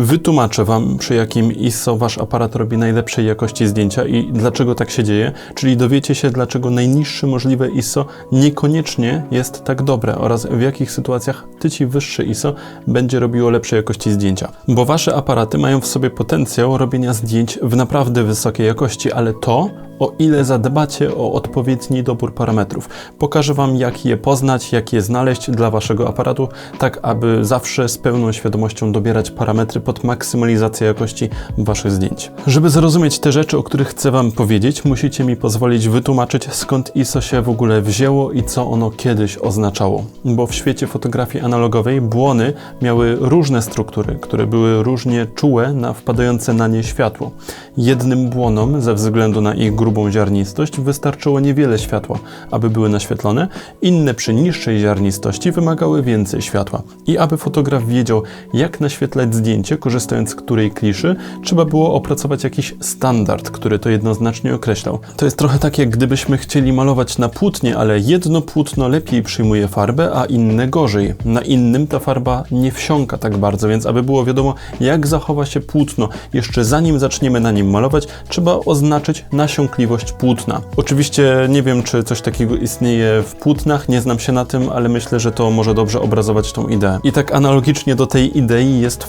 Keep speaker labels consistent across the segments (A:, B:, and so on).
A: Wytłumaczę Wam, przy jakim ISO Wasz aparat robi najlepszej jakości zdjęcia i dlaczego tak się dzieje, czyli dowiecie się, dlaczego najniższe możliwe ISO niekoniecznie jest tak dobre oraz w jakich sytuacjach tyci wyższe ISO będzie robiło lepszej jakości zdjęcia. Bo Wasze aparaty mają w sobie potencjał robienia zdjęć w naprawdę wysokiej jakości, ale to o ile zadbacie o odpowiedni dobór parametrów. Pokażę Wam, jak je poznać, jak je znaleźć dla Waszego aparatu, tak aby zawsze z pełną świadomością dobierać parametry pod maksymalizację jakości Waszych zdjęć. Żeby zrozumieć te rzeczy, o których chcę Wam powiedzieć, musicie mi pozwolić wytłumaczyć, skąd ISO się w ogóle wzięło i co ono kiedyś oznaczało. Bo w świecie fotografii analogowej błony miały różne struktury, które były różnie czułe na wpadające na nie światło. Jednym błonom, ze względu na ich grubą ziarnistość, wystarczyło niewiele światła, aby były naświetlone, inne przy niższej ziarnistości wymagały więcej światła. I aby fotograf wiedział, jak naświetlać zdjęcie, korzystając z której kliszy, trzeba było opracować jakiś standard, który to jednoznacznie określał. To jest trochę tak, jak gdybyśmy chcieli malować na płótnie, ale jedno płótno lepiej przyjmuje farbę, a inne gorzej. Na innym ta farba nie wsiąka tak bardzo, więc aby było wiadomo, jak zachowa się płótno, jeszcze zanim zaczniemy na nim malować, trzeba oznaczyć nasiąkliwość płótna. Oczywiście nie wiem, czy coś takiego istnieje w płótnach, nie znam się na tym, ale myślę, że to może dobrze obrazować tą ideę. I tak analogicznie do tej idei jest w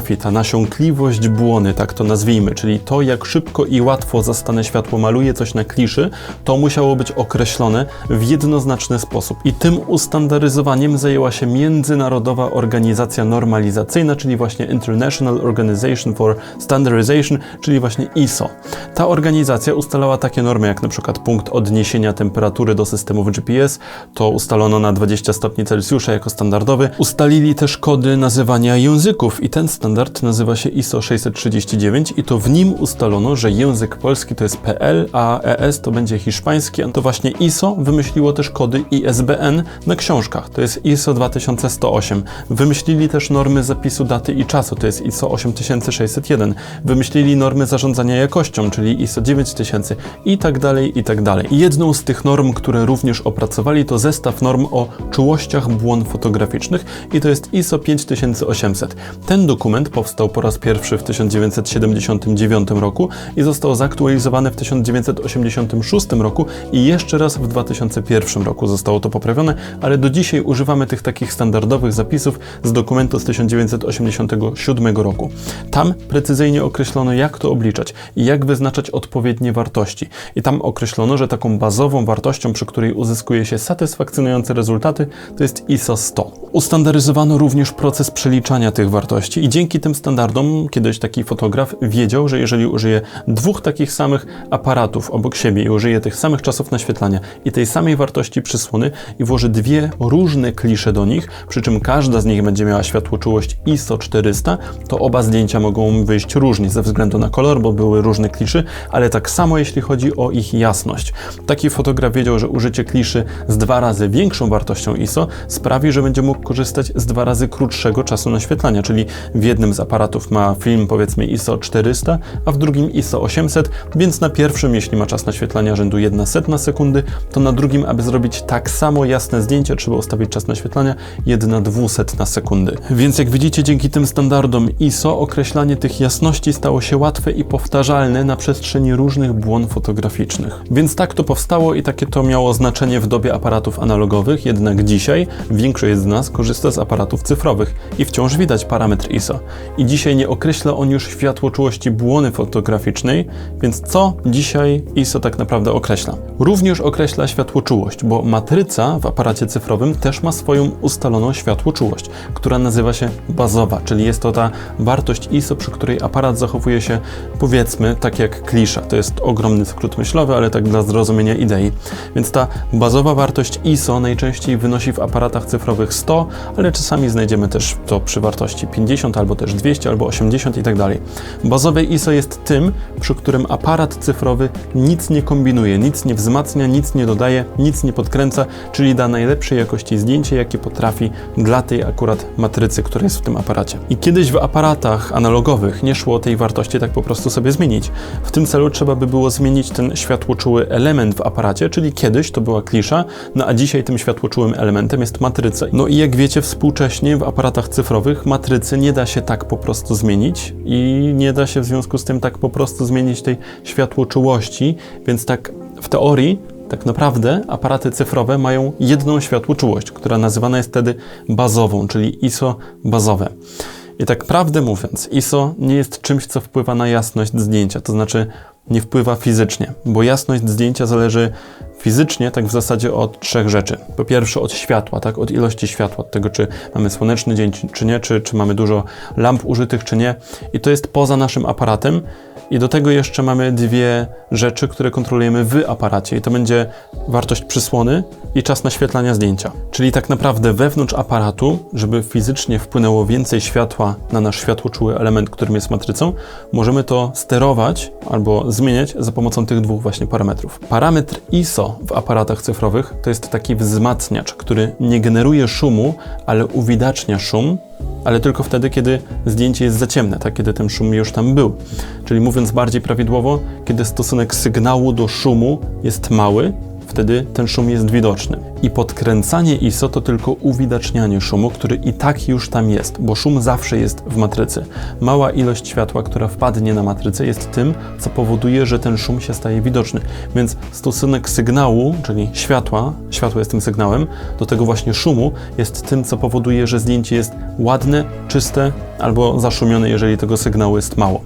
A: ta nasiąkliwość błony, tak to nazwijmy, czyli to, jak szybko i łatwo zastane światło maluje coś na kliszy, to musiało być określone w jednoznaczny sposób. I tym ustandaryzowaniem zajęła się Międzynarodowa Organizacja Normalizacyjna, czyli właśnie International Organization for Standardization, czyli właśnie ISO. Ta organizacja ustalała takie normy jak na przykład punkt odniesienia temperatury do systemów GPS, to ustalono na 20 stopni Celsjusza jako standardowy. Ustalili też kody nazywania języków i ten standard nazywa się ISO 639 i to w nim ustalono, że język polski to jest PL, a ES to będzie hiszpański. To właśnie ISO wymyśliło też kody ISBN na książkach, to jest ISO 2108. Wymyślili też normy zapisu daty i czasu, to jest ISO 8601. Wymyślili normy zarządzania jakością, czyli ISO 9000 i tak dalej, i tak dalej. Jedną z tych norm, które również opracowali, to zestaw norm o czułościach błon fotograficznych i to jest ISO 5800. Ten dokument powstał po raz pierwszy w 1979 roku i został zaktualizowany w 1986 roku i jeszcze raz w 2001 roku zostało to poprawione, ale do dzisiaj używamy tych takich standardowych zapisów z dokumentu z 1987 roku. Tam precyzyjnie określono, jak to obliczać i jak wyznaczać odpowiednie wartości. I tam określono, że taką bazową wartością, przy której uzyskuje się satysfakcjonujące rezultaty, to jest ISO 100. Ustandaryzowano również proces przeliczania tych wartości i dzięki tym standardom kiedyś taki fotograf wiedział, że jeżeli użyje dwóch takich samych aparatów obok siebie i użyje tych samych czasów naświetlania i tej samej wartości przysłony i włoży dwie różne klisze do nich, przy czym każda z nich będzie miała światłoczułość ISO 400, to oba zdjęcia mogą wyjść różnie ze względu na kolor, bo były różne kliszy, ale tak samo jeśli chodzi o ich jasność. Taki fotograf wiedział, że użycie kliszy z dwa razy większą wartością ISO sprawi, że będzie mógł korzystać z dwa razy krótszego czasu naświetlania, czyli w jednym z aparatów ma film powiedzmy ISO 400, a w drugim ISO 800, więc na pierwszym, jeśli ma czas naświetlania rzędu 1 setna sekundy, to na drugim, aby zrobić tak samo jasne zdjęcie, trzeba ustawić czas naświetlania 1 dwusetna sekundy. Więc jak widzicie, dzięki tym standardom ISO określanie tych jasności stało się łatwe i powtarzalne na przestrzeni różnych błon fotograficznych. Więc tak to powstało i takie to miało znaczenie w dobie aparatów analogowych, jednak dzisiaj większość z nas korzysta z aparatów cyfrowych i wciąż widać parametr ISO. I dzisiaj nie określa on już światłoczułości błony fotograficznej, więc co dzisiaj ISO tak naprawdę określa? Również określa światłoczułość, bo matryca w aparacie cyfrowym też ma swoją ustaloną światłoczułość, która nazywa się bazowa, czyli jest to ta wartość ISO, przy której aparat zachowuje się powiedzmy tak jak klisza. To jest ogromny skrót myślowy, ale tak dla zrozumienia idei. Więc ta bazowa wartość ISO najczęściej wynosi w aparatach cyfrowych 100, ale czasami znajdziemy też to przy wartości 50 albo też 200 albo 80 i tak dalej. Bazowe ISO jest tym, przy którym aparat cyfrowy nic nie kombinuje, nic nie wzmacnia, nic nie dodaje, nic nie podkręca, czyli da najlepszej jakości zdjęcie, jakie potrafi dla tej akurat matrycy, która jest w tym aparacie. I kiedyś w aparatach analogowych nie szło tej wartości tak po prostu sobie zmienić. W tym celu trzeba by było zmienić ten światłoczuły element w aparacie, czyli kiedyś to była klisza, no a dzisiaj tym światłoczułym elementem jest matryca. No i jak wiecie, współcześnie w aparatach cyfrowych matrycy nie da się tak po prostu zmienić i nie da się w związku z tym tak po prostu zmienić tej światłoczułości, więc tak w teorii tak naprawdę aparaty cyfrowe mają jedną światłoczułość, która nazywana jest wtedy bazową, czyli ISO bazowe. I tak prawdę mówiąc, ISO nie jest czymś, co wpływa na jasność zdjęcia, to znaczy nie wpływa fizycznie, bo jasność zdjęcia zależy fizycznie tak w zasadzie od trzech rzeczy. Po pierwsze od światła, tak, od ilości światła, od tego czy mamy słoneczny dzień czy nie, czy, czy mamy dużo lamp użytych czy nie. I to jest poza naszym aparatem. I do tego jeszcze mamy dwie rzeczy, które kontrolujemy w aparacie i to będzie wartość przysłony i czas naświetlania zdjęcia. Czyli tak naprawdę wewnątrz aparatu, żeby fizycznie wpłynęło więcej światła na nasz światłoczuły element, którym jest matrycą, możemy to sterować albo zmieniać za pomocą tych dwóch właśnie parametrów. Parametr ISO w aparatach cyfrowych to jest taki wzmacniacz, który nie generuje szumu, ale uwidacznia szum, ale tylko wtedy, kiedy zdjęcie jest za ciemne, tak? kiedy ten szum już tam był. Czyli mówiąc bardziej prawidłowo, kiedy stosunek sygnału do szumu jest mały, wtedy ten szum jest widoczny. I podkręcanie ISO to tylko uwidacznianie szumu, który i tak już tam jest, bo szum zawsze jest w matrycy. Mała ilość światła, która wpadnie na matrycę, jest tym, co powoduje, że ten szum się staje widoczny. Więc stosunek sygnału, czyli światła, światło jest tym sygnałem, do tego właśnie szumu, jest tym, co powoduje, że zdjęcie jest ładne, czyste albo zaszumione, jeżeli tego sygnału jest mało.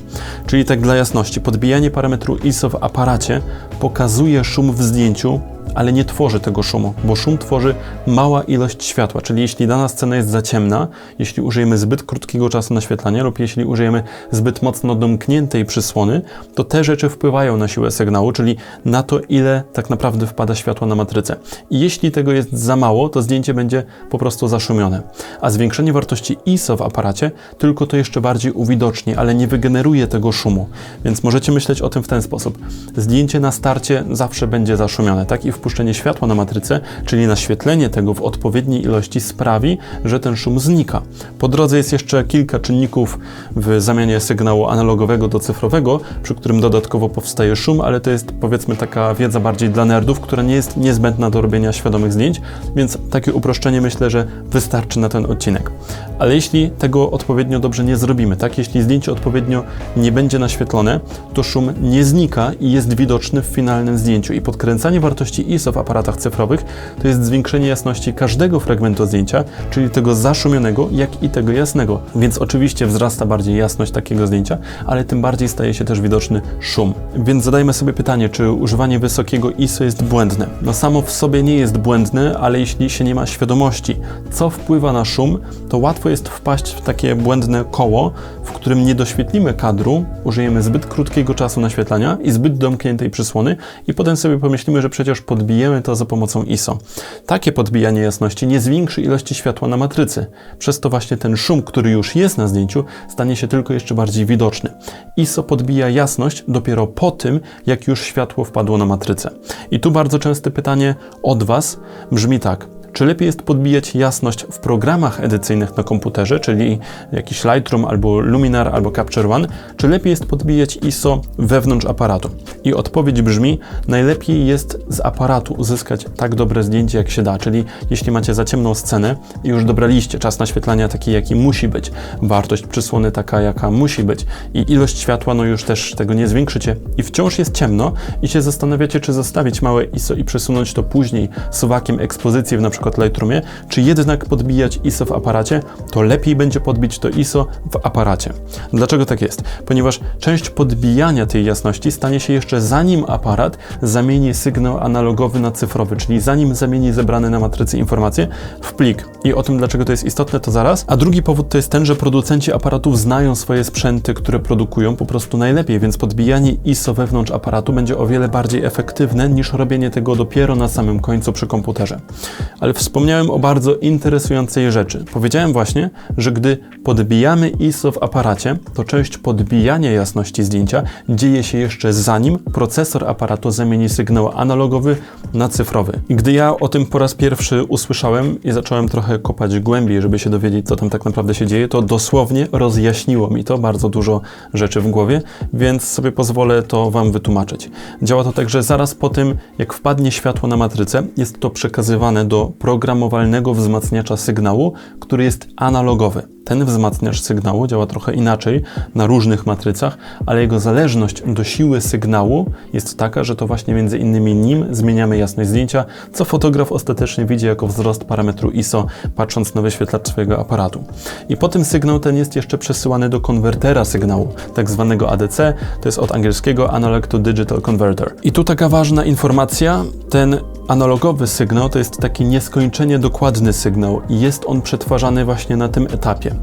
A: Czyli tak dla jasności, podbijanie parametru ISO w aparacie pokazuje szum w zdjęciu, ale nie tworzy tego szumu, bo szum tworzy mała ilość światła, czyli jeśli dana scena jest za ciemna, jeśli użyjemy zbyt krótkiego czasu naświetlania lub jeśli użyjemy zbyt mocno domkniętej przysłony, to te rzeczy wpływają na siłę sygnału, czyli na to, ile tak naprawdę wpada światła na matrycę. I jeśli tego jest za mało, to zdjęcie będzie po prostu zaszumione. A zwiększenie wartości ISO w aparacie tylko to jeszcze bardziej uwidocznie, ale nie wygeneruje tego szumu. Więc możecie myśleć o tym w ten sposób. Zdjęcie na starcie zawsze będzie zaszumione, tak? I wpuszczenie światła na matrycę, czyli naświetlenie tego w odpowiedniej ilości sprawi, że ten szum znika. Po drodze jest jeszcze kilka czynników w zamianie sygnału analogowego do cyfrowego, przy którym dodatkowo powstaje szum, ale to jest powiedzmy taka wiedza bardziej dla nerdów, która nie jest niezbędna do robienia świadomych zdjęć, więc takie uproszczenie myślę, że wystarczy na ten odcinek. Ale jeśli tego odpowiednio dobrze nie zrobimy, tak, jeśli zdjęcie odpowiednio nie będzie naświetlone, to szum nie znika i jest widoczny w finalnym zdjęciu i podkręcanie wartości ISO w aparatach cyfrowych to jest zwiększenie jasności każdego fragmentu zdjęcia, czyli tego zaszumionego, jak i tego jasnego. Więc oczywiście wzrasta bardziej jasność takiego zdjęcia, ale tym bardziej staje się też widoczny szum. Więc zadajmy sobie pytanie, czy używanie wysokiego ISO jest błędne? No samo w sobie nie jest błędne, ale jeśli się nie ma świadomości, co wpływa na szum, to łatwo jest wpaść w takie błędne koło, w którym nie doświetlimy kadru, użyjemy zbyt krótkiego czasu naświetlania i zbyt domkniętej przysłony i potem sobie pomyślimy, że przecież podbijemy to za pomocą ISO. Takie podbijanie jasności nie zwiększy ilości światła na matrycy. Przez to właśnie ten szum, który już jest na zdjęciu, stanie się tylko jeszcze bardziej widoczny. ISO podbija jasność dopiero po tym, jak już światło wpadło na matrycę. I tu bardzo częste pytanie od Was brzmi tak. Czy lepiej jest podbijać jasność w programach edycyjnych na komputerze, czyli jakiś Lightroom albo Luminar albo Capture One, czy lepiej jest podbijać ISO wewnątrz aparatu? I odpowiedź brzmi: najlepiej jest z aparatu uzyskać tak dobre zdjęcie, jak się da. Czyli jeśli macie za ciemną scenę i już dobraliście czas naświetlania taki, jaki musi być, wartość przysłony taka, jaka musi być, i ilość światła, no już też tego nie zwiększycie, i wciąż jest ciemno, i się zastanawiacie, czy zostawić małe ISO i przesunąć to później suwakiem ekspozycji w na przykład Lightroomie, czy jednak podbijać ISO w aparacie, to lepiej będzie podbić to ISO w aparacie. Dlaczego tak jest? Ponieważ część podbijania tej jasności stanie się jeszcze zanim aparat zamieni sygnał analogowy na cyfrowy, czyli zanim zamieni zebrane na matrycy informacje w plik. I o tym, dlaczego to jest istotne, to zaraz. A drugi powód to jest ten, że producenci aparatów znają swoje sprzęty, które produkują po prostu najlepiej, więc podbijanie ISO wewnątrz aparatu będzie o wiele bardziej efektywne niż robienie tego dopiero na samym końcu przy komputerze. Ale wspomniałem o bardzo interesującej rzeczy. Powiedziałem właśnie, że gdy podbijamy ISO w aparacie, to część podbijania jasności zdjęcia dzieje się jeszcze zanim procesor aparatu zamieni sygnał analogowy na cyfrowy. I gdy ja o tym po raz pierwszy usłyszałem i zacząłem trochę kopać głębiej, żeby się dowiedzieć, co tam tak naprawdę się dzieje, to dosłownie rozjaśniło mi to bardzo dużo rzeczy w głowie, więc sobie pozwolę to Wam wytłumaczyć. Działa to tak, że zaraz po tym, jak wpadnie światło na matrycę, jest to przekazywane do programowalnego wzmacniacza sygnału, który jest analogowy. ten wzmacniacz sygnału działa trochę inaczej na różnych matrycach, ale jego zależność do siły sygnału jest taka, że to właśnie między innymi nim zmieniamy jasność zdjęcia, co fotograf ostatecznie widzi jako wzrost parametru ISO, patrząc na wyświetlacz swojego aparatu. I potem sygnał ten jest jeszcze przesyłany do konwertera sygnału, tak zwanego ADC, to jest od angielskiego Analog to Digital Converter. I tu taka ważna informacja, ten Analogowy sygnał to jest taki nieskończenie dokładny sygnał i jest on przetwarzany właśnie na tym etapie.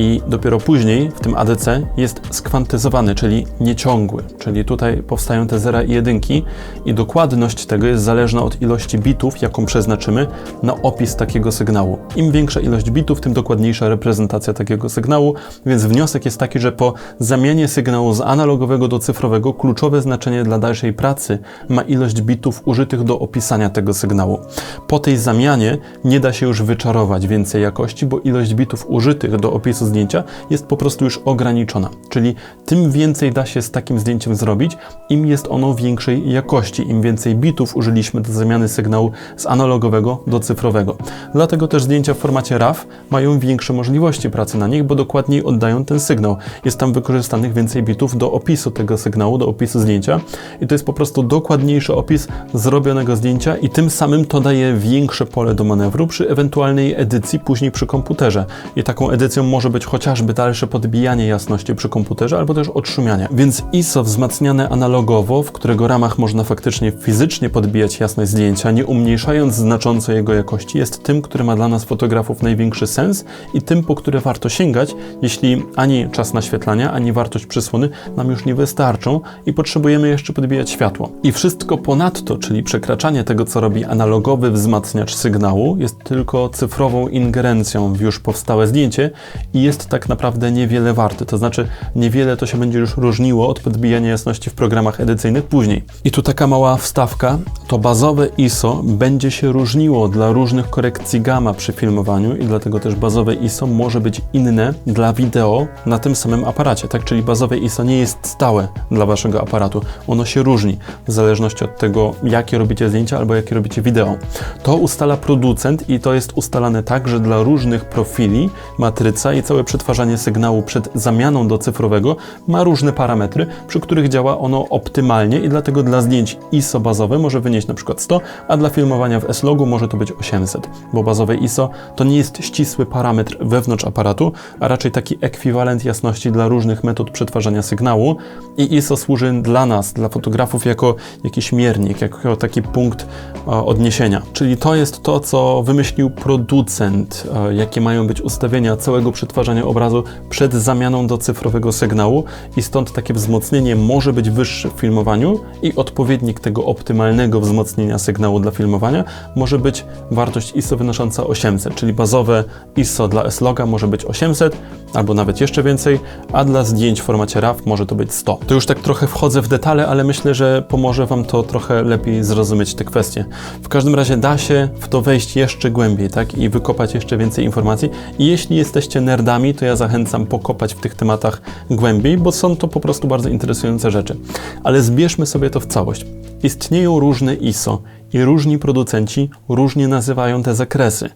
A: I dopiero później w tym ADC jest skwantyzowany, czyli nieciągły, czyli tutaj powstają te zera i jedynki i dokładność tego jest zależna od ilości bitów, jaką przeznaczymy na opis takiego sygnału. Im większa ilość bitów, tym dokładniejsza reprezentacja takiego sygnału, więc wniosek jest taki, że po zamianie sygnału z analogowego do cyfrowego kluczowe znaczenie dla dalszej pracy ma ilość bitów użytych do opisania tego sygnału. Po tej zamianie nie da się już wyczarować więcej jakości, bo ilość bitów użytych do opisu zdjęcia jest po prostu już ograniczona. Czyli tym więcej da się z takim zdjęciem zrobić, im jest ono większej jakości, im więcej bitów użyliśmy do zamiany sygnału z analogowego do cyfrowego. Dlatego też zdjęcia w formacie RAW mają większe możliwości pracy na nich, bo dokładniej oddają ten sygnał. Jest tam wykorzystanych więcej bitów do opisu tego sygnału, do opisu zdjęcia i to jest po prostu dokładniejszy opis zrobionego zdjęcia i tym samym to daje większe pole do manewru przy ewentualnej edycji później przy komputerze. I taką edycją może być chociażby dalsze podbijanie jasności przy komputerze albo też odszumianie. Więc ISO wzmacniane analogowo, w którego ramach można faktycznie fizycznie podbijać jasność zdjęcia, nie umniejszając znacząco jego jakości, jest tym, który ma dla nas fotografów największy sens i tym, po które warto sięgać, jeśli ani czas naświetlania, ani wartość przysłony nam już nie wystarczą i potrzebujemy jeszcze podbijać światło. I wszystko ponadto, czyli przekraczanie tego co robi analogowy wzmacniacz sygnału, jest tylko cyfrową ingerencją w już powstałe zdjęcie i jest tak naprawdę niewiele warte. To znaczy, niewiele to się będzie już różniło od podbijania jasności w programach edycyjnych później. I tu taka mała wstawka. To bazowe ISO będzie się różniło dla różnych korekcji gamma przy filmowaniu i dlatego też bazowe ISO może być inne dla wideo na tym samym aparacie. Tak, czyli bazowe ISO nie jest stałe dla waszego aparatu. Ono się różni w zależności od tego, jakie robicie zdjęcia albo jakie robicie wideo. To ustala producent i to jest ustalane tak, że dla różnych profili matryca i całe przetwarzanie sygnału przed zamianą do cyfrowego ma różne parametry, przy których działa ono optymalnie i dlatego dla zdjęć ISO bazowe może wynieść przykład 100, a dla filmowania w S-Logu może to być 800, bo bazowe ISO to nie jest ścisły parametr wewnątrz aparatu, a raczej taki ekwiwalent jasności dla różnych metod przetwarzania sygnału i ISO służy dla nas, dla fotografów jako jakiś miernik, jako taki punkt odniesienia. Czyli to jest to, co wymyślił producent, jakie mają być ustawienia całego przetwarzania obrazu przed zamianą do cyfrowego sygnału i stąd takie wzmocnienie może być wyższe w filmowaniu i odpowiednik tego optymalnego wzmocnienia sygnału dla filmowania może być wartość ISO wynosząca 800, czyli bazowe ISO dla S-Loga może być 800 albo nawet jeszcze więcej, a dla zdjęć w formacie RAW może to być 100. To już tak trochę wchodzę w detale, ale myślę, że pomoże Wam to trochę lepiej zrozumieć te kwestie. W każdym razie da się w to wejść jeszcze głębiej, tak? I wykopać jeszcze więcej informacji. I jeśli jesteście nerdami, to ja zachęcam pokopać w tych tematach głębiej, bo są to po prostu bardzo interesujące rzeczy. Ale zbierzmy sobie to w całość. Istnieją różne ISO i różni producenci różnie nazywają te zakresy.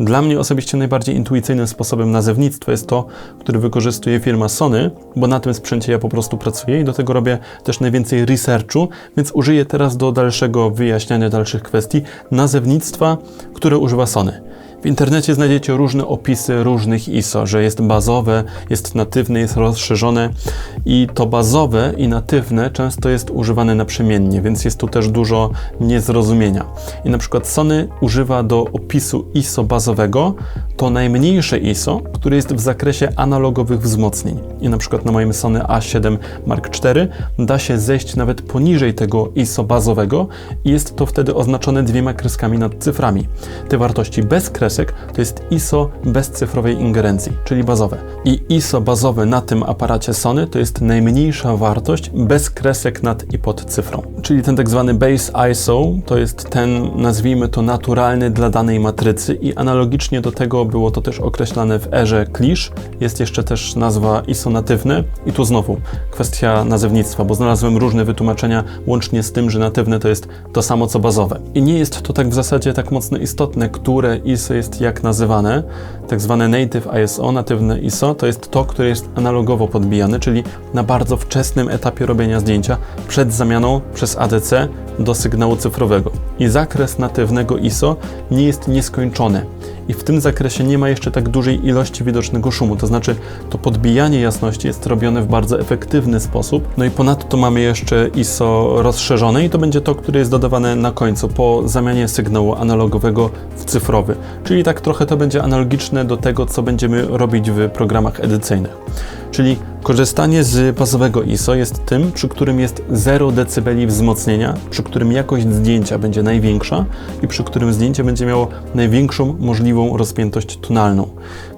A: Dla mnie osobiście najbardziej intuicyjnym sposobem nazewnictwa jest to, który wykorzystuje firma Sony, bo na tym sprzęcie ja po prostu pracuję i do tego robię też najwięcej researchu, więc użyję teraz do dalszego wyjaśniania dalszych kwestii nazewnictwa, które używa Sony. W internecie znajdziecie różne opisy różnych ISO, że jest bazowe, jest natywne, jest rozszerzone i to bazowe i natywne często jest używane naprzemiennie, więc jest tu też dużo niezrozumienia. I na przykład Sony używa do opisu ISO bazowego to najmniejsze ISO, które jest w zakresie analogowych wzmocnień. I na przykład na moim Sony A7 Mark IV da się zejść nawet poniżej tego ISO bazowego i jest to wtedy oznaczone dwiema kreskami nad cyframi. Te wartości bez kresek kresek to jest ISO bez cyfrowej ingerencji, czyli bazowe. I ISO bazowe na tym aparacie Sony to jest najmniejsza wartość bez kresek nad i pod cyfrą. Czyli ten tak zwany base ISO to jest ten, nazwijmy to, naturalny dla danej matrycy i analogicznie do tego było to też określane w erze Klisz. Jest jeszcze też nazwa ISO natywne i tu znowu kwestia nazewnictwa, bo znalazłem różne wytłumaczenia łącznie z tym, że natywne to jest to samo co bazowe. I nie jest to tak w zasadzie tak mocno istotne, które ISO jest jak nazywane, tak zwane native ISO, natywne ISO, to jest to, które jest analogowo podbijane, czyli na bardzo wczesnym etapie robienia zdjęcia, przed zamianą przez ADC do sygnału cyfrowego. I zakres natywnego ISO nie jest nieskończony. I w tym zakresie nie ma jeszcze tak dużej ilości widocznego szumu, to znaczy to podbijanie jasności jest robione w bardzo efektywny sposób. No i ponadto mamy jeszcze ISO rozszerzone i to będzie to, które jest dodawane na końcu po zamianie sygnału analogowego w cyfrowy. Czyli tak trochę to będzie analogiczne do tego, co będziemy robić w programach edycyjnych. Czyli korzystanie z bazowego ISO jest tym, przy którym jest 0 dB wzmocnienia, przy którym jakość zdjęcia będzie największa i przy którym zdjęcie będzie miało największą rozpiętość tonalną.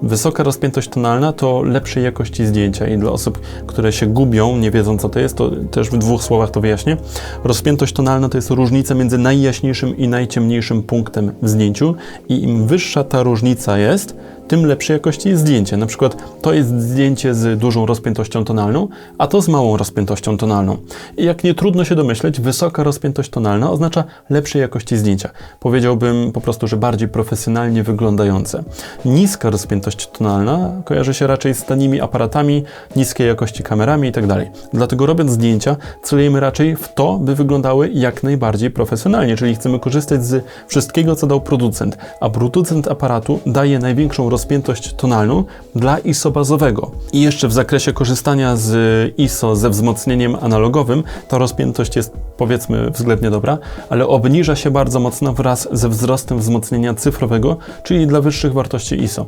A: Wysoka rozpiętość tonalna to lepszej jakości zdjęcia i dla osób, które się gubią, nie wiedzą co to jest, to też w dwóch słowach to wyjaśnię. Rozpiętość tonalna to jest różnica między najjaśniejszym i najciemniejszym punktem w zdjęciu i im wyższa ta różnica jest, tym lepszej jakości jest zdjęcie. Na przykład to jest zdjęcie z dużą rozpiętością tonalną, a to z małą rozpiętością tonalną. I jak nie trudno się domyśleć, wysoka rozpiętość tonalna oznacza lepszej jakości zdjęcia. Powiedziałbym po prostu, że bardziej profesjonalnie wyglądające. Niska rozpiętość tonalna kojarzy się raczej z tanimi aparatami, niskiej jakości kamerami itd. Tak Dlatego robiąc zdjęcia, celujemy raczej w to, by wyglądały jak najbardziej profesjonalnie, czyli chcemy korzystać z wszystkiego, co dał producent, a producent aparatu daje największą rozpiętość rozpiętość tonalną dla ISO bazowego. I jeszcze w zakresie korzystania z ISO ze wzmocnieniem analogowym, ta rozpiętość jest powiedzmy względnie dobra, ale obniża się bardzo mocno wraz ze wzrostem wzmocnienia cyfrowego, czyli dla wyższych wartości ISO.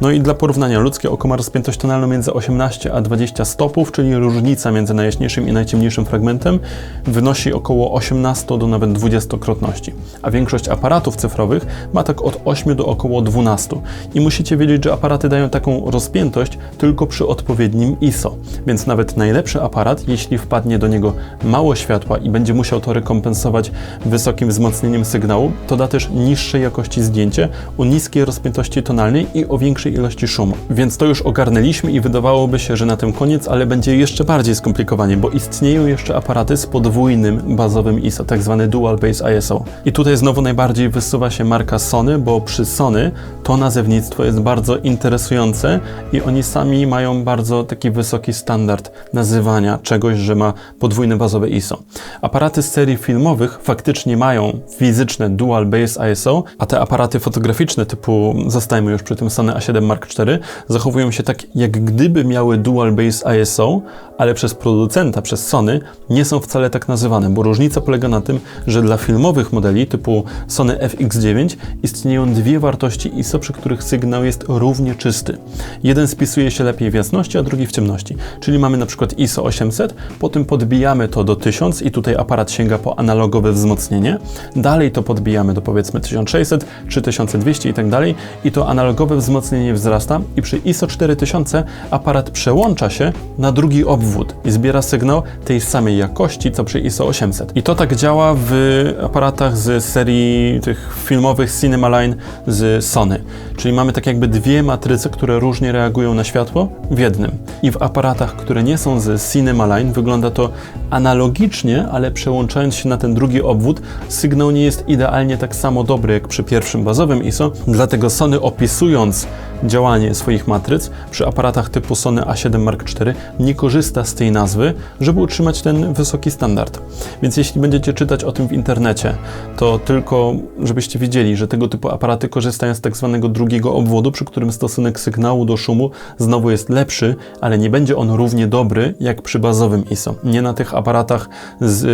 A: No i dla porównania, ludzkie oko ma rozpiętość tonalną między 18 a 20 stopów, czyli różnica między najjaśniejszym i najciemniejszym fragmentem wynosi około 18 do nawet 20-krotności, a większość aparatów cyfrowych ma tak od 8 do około 12. I musicie musicie wiedzieć, że aparaty dają taką rozpiętość tylko przy odpowiednim ISO. Więc nawet najlepszy aparat, jeśli wpadnie do niego mało światła i będzie musiał to rekompensować wysokim wzmocnieniem sygnału, to da też niższej jakości zdjęcie o niskiej rozpiętości tonalnej i o większej ilości szumu. Więc to już ogarnęliśmy i wydawałoby się, że na tym koniec, ale będzie jeszcze bardziej skomplikowanie, bo istnieją jeszcze aparaty z podwójnym bazowym ISO, tak zwany Dual Base ISO. I tutaj znowu najbardziej wysuwa się marka Sony, bo przy Sony to nazewnictwo jest bardzo interesujące i oni sami mają bardzo taki wysoki standard nazywania czegoś, że ma podwójne bazowe ISO. Aparaty z serii filmowych faktycznie mają fizyczne dual base ISO, a te aparaty fotograficzne typu, zostajmy już przy tym Sony A7 Mark IV, zachowują się tak, jak gdyby miały dual base ISO, ale przez producenta, przez Sony, nie są wcale tak nazywane, bo różnica polega na tym, że dla filmowych modeli typu Sony FX9 istnieją dwie wartości ISO, przy których sygnał jest równie czysty. Jeden spisuje się lepiej w jasności, a drugi w ciemności. Czyli mamy na przykład ISO 800, potem podbijamy to do 1000 i tutaj aparat sięga po analogowe wzmocnienie. Dalej to podbijamy do powiedzmy 1600, 3200 i tak dalej i to analogowe wzmocnienie wzrasta i przy ISO 4000 aparat przełącza się na drugi obwód i zbiera sygnał tej samej jakości, co przy ISO 800. I to tak działa w aparatach z serii tych filmowych Cinema z Sony. Czyli mamy tak jakby dwie matryce, które różnie reagują na światło w jednym. I w aparatach, które nie są z Cinema Line wygląda to analogicznie, ale przełączając się na ten drugi obwód, sygnał nie jest idealnie tak samo dobry jak przy pierwszym bazowym ISO, dlatego Sony opisując działanie swoich matryc przy aparatach typu Sony A7 Mark IV nie korzysta z tej nazwy, żeby utrzymać ten wysoki standard. Więc jeśli będziecie czytać o tym w internecie, to tylko żebyście wiedzieli, że tego typu aparaty korzystają z tak drugiego obwodu, przy którym stosunek sygnału do szumu znowu jest lepszy, ale nie będzie on równie dobry jak przy bazowym ISO. Nie na tych aparatach z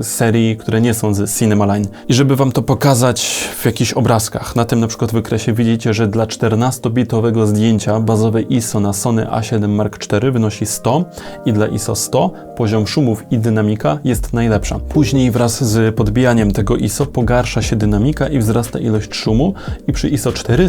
A: y, serii, które nie są z Cinema Line. I żeby Wam to pokazać w jakichś obrazkach, na tym na przykład wykresie widzicie, że dla 14-bitowego zdjęcia bazowe ISO na Sony A7 Mark IV wynosi 100 i dla ISO 100 poziom szumów i dynamika jest najlepsza. Później wraz z podbijaniem tego ISO pogarsza się dynamika i wzrasta ilość szumu i przy ISO 400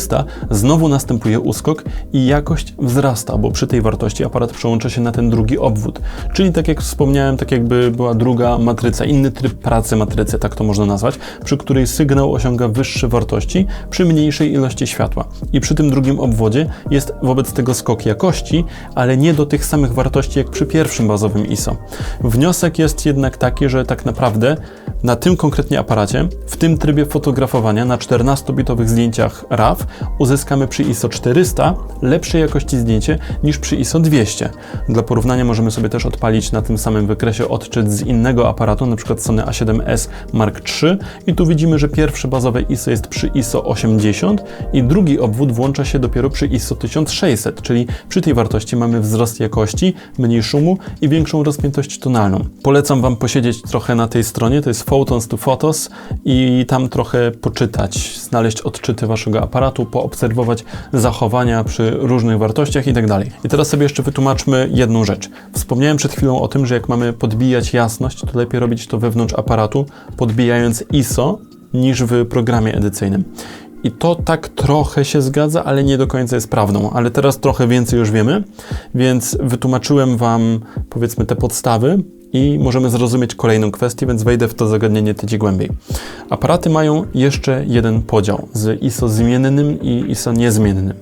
A: znowu następuje uskok i jakość wzrasta, bo przy tej wartości aparat przełącza się na ten drugi obwód. Czyli tak jak wspomniałem, tak jakby była druga matryca, inny tryb pracy matrycy, tak to można nazwać, przy której sygnał osiąga wyższe wartości przy mniejszej ilości światła. I przy tym drugim obwodzie jest wobec tego skok jakości, ale nie do tych samych wartości jak przy pierwszym bazowym ISO. Wniosek jest jednak taki, że tak naprawdę na tym konkretnie aparacie, w tym trybie fotografowania na 14-bitowych zdjęciach RAW uzyskamy przy ISO 400 lepszej jakości zdjęcie niż przy ISO 200. Dla porównania możemy sobie też odpalić na tym samym wykresie odczyt z innego aparatu, np. Sony A7S Mark III i tu widzimy, że pierwsze bazowe ISO jest przy ISO 80 i drugi obwód włącza się dopiero przy ISO 1600, czyli przy tej wartości mamy wzrost jakości, mniej szumu i większą rozpiętość tonalną. Polecam Wam posiedzieć trochę na tej stronie, to jest Photons to Photos i tam trochę poczytać, znaleźć odczyty Waszego aparatu, poobserwować zachowania przy różnych wartościach itd. Tak I teraz sobie jeszcze wytłumaczmy jedną rzecz. Wspomniałem przed chwilą o tym, że jak mamy podbijać jasność, to lepiej robić to wewnątrz aparatu, podbijając ISO niż w programie edycyjnym. I to tak trochę się zgadza, ale nie do końca jest prawdą. Ale teraz trochę więcej już wiemy, więc wytłumaczyłem Wam, powiedzmy, te podstawy i możemy zrozumieć kolejną kwestię, więc wejdę w to zagadnienie tydzień głębiej. Aparaty mają jeszcze jeden podział z ISO zmiennym i ISO niezmiennym.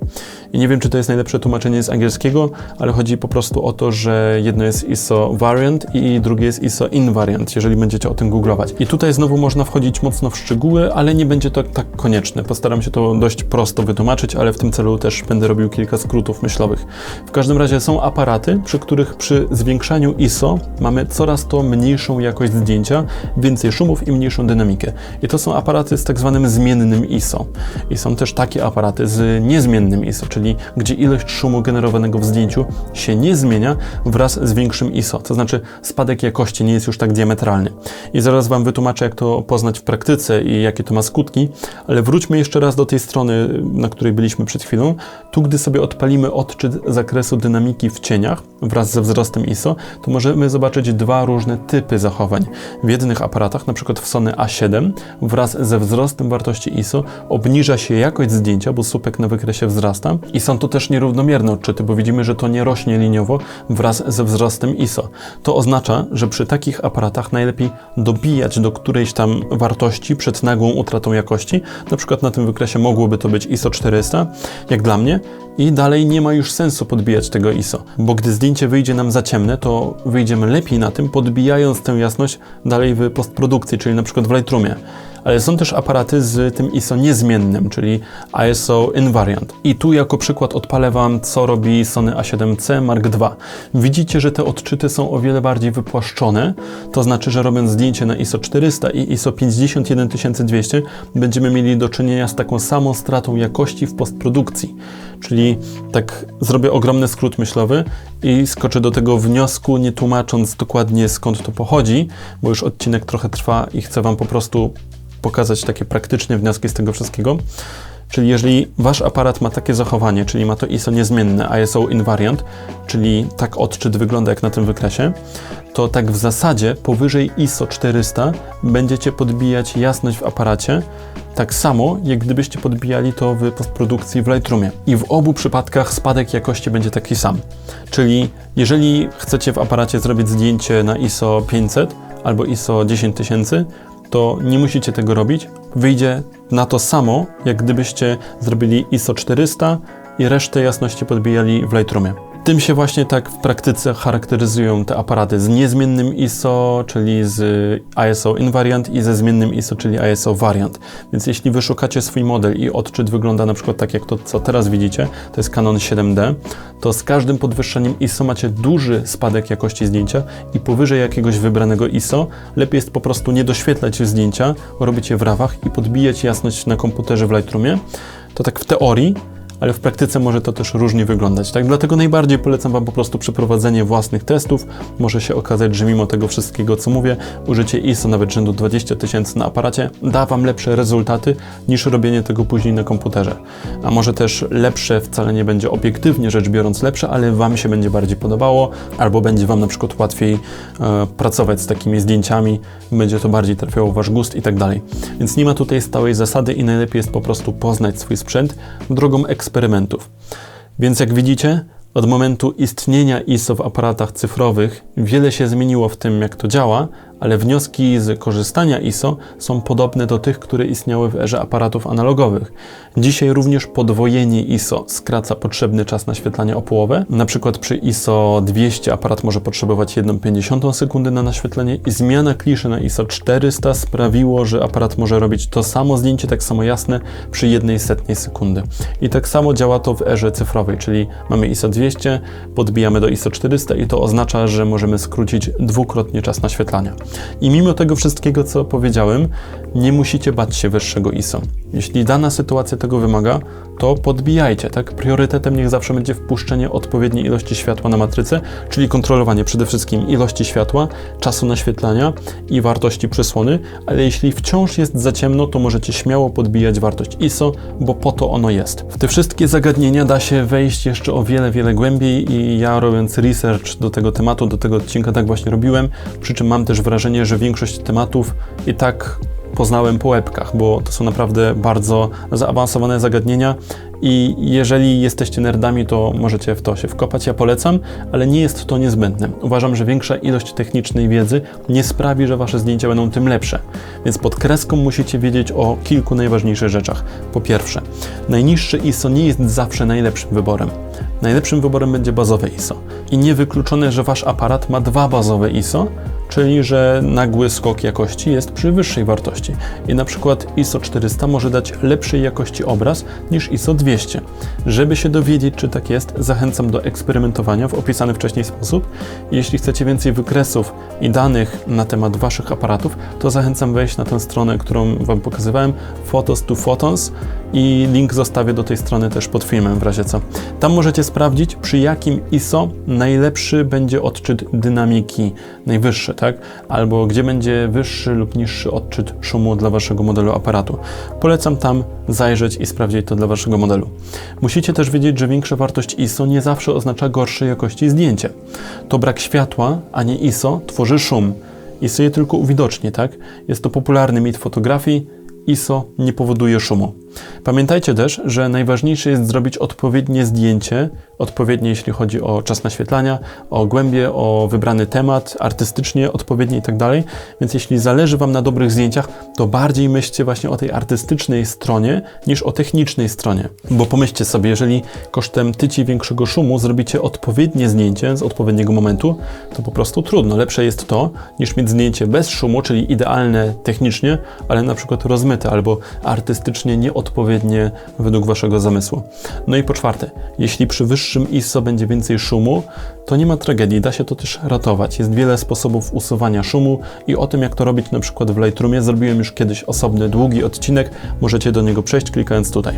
A: I nie wiem, czy to jest najlepsze tłumaczenie z angielskiego, ale chodzi po prostu o to, że jedno jest ISO variant i drugie jest ISO invariant, jeżeli będziecie o tym googlować. I tutaj znowu można wchodzić mocno w szczegóły, ale nie będzie to tak konieczne. Postaram się to dość prosto wytłumaczyć, ale w tym celu też będę robił kilka skrótów myślowych. W każdym razie są aparaty, przy których przy zwiększaniu ISO mamy coraz to mniejszą jakość zdjęcia, więcej szumów i mniejszą dynamikę. I to są aparaty z tak zwanym zmiennym ISO. I są też takie aparaty z niezmiennym ISO, czyli gdzie ilość szumu generowanego w zdjęciu się nie zmienia wraz z większym ISO, to znaczy spadek jakości nie jest już tak diametralny. I zaraz Wam wytłumaczę, jak to poznać w praktyce i jakie to ma skutki, ale wróćmy jeszcze raz do tej strony, na której byliśmy przed chwilą. Tu, gdy sobie odpalimy odczyt zakresu dynamiki w cieniach wraz ze wzrostem ISO, to możemy zobaczyć dwa różne typy zachowań. W jednych aparatach, przykład w Sony A7, wraz ze wzrostem wartości ISO obniża się jakość zdjęcia, bo słupek na wykresie wzrasta i są tu też nierównomierne odczyty, bo widzimy, że to nie rośnie liniowo wraz ze wzrostem ISO. To oznacza, że przy takich aparatach najlepiej dobijać do którejś tam wartości przed nagłą utratą jakości. Na przykład na tym wykresie mogłoby to być ISO 400, jak dla mnie, i dalej nie ma już sensu podbijać tego ISO, bo gdy zdjęcie wyjdzie nam za ciemne, to wyjdziemy lepiej na tym, podbijając tę jasność dalej w postprodukcji, czyli na przykład w Lightroomie ale są też aparaty z tym ISO niezmiennym, czyli ISO invariant. I tu jako przykład odpalę Wam, co robi Sony A7C Mark II. Widzicie, że te odczyty są o wiele bardziej wypłaszczone, to znaczy, że robiąc zdjęcie na ISO 400 i ISO 51200 będziemy mieli do czynienia z taką samą stratą jakości w postprodukcji. Czyli tak zrobię ogromny skrót myślowy i skoczę do tego wniosku, nie tłumacząc dokładnie skąd to pochodzi, bo już odcinek trochę trwa i chcę Wam po prostu pokazać takie praktyczne wnioski z tego wszystkiego. Czyli jeżeli wasz aparat ma takie zachowanie, czyli ma to ISO niezmienne, ISO invariant, czyli tak odczyt wygląda jak na tym wykresie, to tak w zasadzie powyżej ISO 400 będziecie podbijać jasność w aparacie, tak samo jak gdybyście podbijali to w postprodukcji w Lightroomie. I w obu przypadkach spadek jakości będzie taki sam. Czyli jeżeli chcecie w aparacie zrobić zdjęcie na ISO 500 albo ISO 10000, to nie musicie tego robić. Wyjdzie na to samo, jak gdybyście zrobili ISO 400 i resztę jasności podbijali w Lightroomie. Tym się właśnie tak w praktyce charakteryzują te aparaty z niezmiennym ISO, czyli z ISO invariant i ze zmiennym ISO, czyli ISO variant. Więc jeśli wyszukacie swój model i odczyt wygląda na przykład tak jak to, co teraz widzicie, to jest Canon 7D, to z każdym podwyższeniem ISO macie duży spadek jakości zdjęcia i powyżej jakiegoś wybranego ISO lepiej jest po prostu nie doświetlać zdjęcia, robić je w rawach i podbijać jasność na komputerze w Lightroomie. To tak w teorii, ale w praktyce może to też różnie wyglądać. Tak? Dlatego najbardziej polecam Wam po prostu przeprowadzenie własnych testów. Może się okazać, że mimo tego wszystkiego, co mówię, użycie ISO nawet rzędu 20 tysięcy na aparacie da Wam lepsze rezultaty niż robienie tego później na komputerze. A może też lepsze wcale nie będzie obiektywnie rzecz biorąc lepsze, ale Wam się będzie bardziej podobało, albo będzie Wam na przykład łatwiej e, pracować z takimi zdjęciami, będzie to bardziej trafiało w Wasz gust i tak dalej. Więc nie ma tutaj stałej zasady i najlepiej jest po prostu poznać swój sprzęt drogą eksperymentu eksperymentów. Więc jak widzicie, od momentu istnienia ISO w aparatach cyfrowych wiele się zmieniło w tym, jak to działa, ale wnioski z korzystania ISO są podobne do tych, które istniały w erze aparatów analogowych. Dzisiaj również podwojenie ISO skraca potrzebny czas naświetlania o połowę. Na przykład przy ISO 200 aparat może potrzebować 1,5 sekundy na naświetlenie i zmiana kliszy na ISO 400 sprawiło, że aparat może robić to samo zdjęcie, tak samo jasne przy jednej setnej sekundy. I tak samo działa to w erze cyfrowej, czyli mamy ISO 200, podbijamy do ISO 400 i to oznacza, że możemy skrócić dwukrotnie czas naświetlania. I mimo tego wszystkiego, co powiedziałem, nie musicie bać się wyższego ISO. Jeśli dana sytuacja tego wymaga, to podbijajcie, tak? Priorytetem niech zawsze będzie wpuszczenie odpowiedniej ilości światła na matrycę, czyli kontrolowanie przede wszystkim ilości światła, czasu naświetlania i wartości przysłony, ale jeśli wciąż jest za ciemno, to możecie śmiało podbijać wartość ISO, bo po to ono jest. W te wszystkie zagadnienia da się wejść jeszcze o wiele, wiele głębiej i ja robiąc research do tego tematu, do tego odcinka tak właśnie robiłem, przy czym mam też wrażenie, że większość tematów i tak poznałem po łebkach, bo to są naprawdę bardzo zaawansowane zagadnienia i jeżeli jesteście nerdami, to możecie w to się wkopać. Ja polecam, ale nie jest to niezbędne. Uważam, że większa ilość technicznej wiedzy nie sprawi, że wasze zdjęcia będą tym lepsze. Więc pod kreską musicie wiedzieć o kilku najważniejszych rzeczach. Po pierwsze, najniższe ISO nie jest zawsze najlepszym wyborem. Najlepszym wyborem będzie bazowe ISO. I niewykluczone, że wasz aparat ma dwa bazowe ISO, czyli że nagły skok jakości jest przy wyższej wartości. I na przykład ISO 400 może dać lepszej jakości obraz niż ISO 200. Żeby się dowiedzieć, czy tak jest, zachęcam do eksperymentowania w opisany wcześniej sposób. Jeśli chcecie więcej wykresów i danych na temat Waszych aparatów, to zachęcam wejść na tę stronę, którą Wam pokazywałem, Photos to Photons i link zostawię do tej strony też pod filmem w razie co. Tam możecie sprawdzić, przy jakim ISO najlepszy będzie odczyt dynamiki, najwyższy, tak? Albo gdzie będzie wyższy lub niższy odczyt szumu dla Waszego modelu aparatu. Polecam tam zajrzeć i sprawdzić to dla Waszego modelu. Musicie też wiedzieć, że większa wartość ISO nie zawsze oznacza gorszej jakości zdjęcie. To brak światła, a nie ISO, tworzy szum. ISO je tylko uwidoczni, tak? Jest to popularny mit fotografii, ISO nie powoduje szumu. Pamiętajcie też, że najważniejsze jest zrobić odpowiednie zdjęcie, odpowiednie jeśli chodzi o czas naświetlania, o głębie, o wybrany temat, artystycznie odpowiednie i tak. Więc jeśli zależy Wam na dobrych zdjęciach, to bardziej myślcie właśnie o tej artystycznej stronie niż o technicznej stronie. Bo pomyślcie sobie, jeżeli kosztem tyci większego szumu zrobicie odpowiednie zdjęcie z odpowiedniego momentu, to po prostu trudno. Lepsze jest to, niż mieć zdjęcie bez szumu, czyli idealne technicznie, ale na przykład rozmyte albo artystycznie nieodpowiednie odpowiednie według Waszego zamysłu. No i po czwarte, jeśli przy wyższym ISO będzie więcej szumu, to nie ma tragedii, da się to też ratować. Jest wiele sposobów usuwania szumu i o tym, jak to robić na przykład w Lightroomie, zrobiłem już kiedyś osobny, długi odcinek. Możecie do niego przejść klikając tutaj.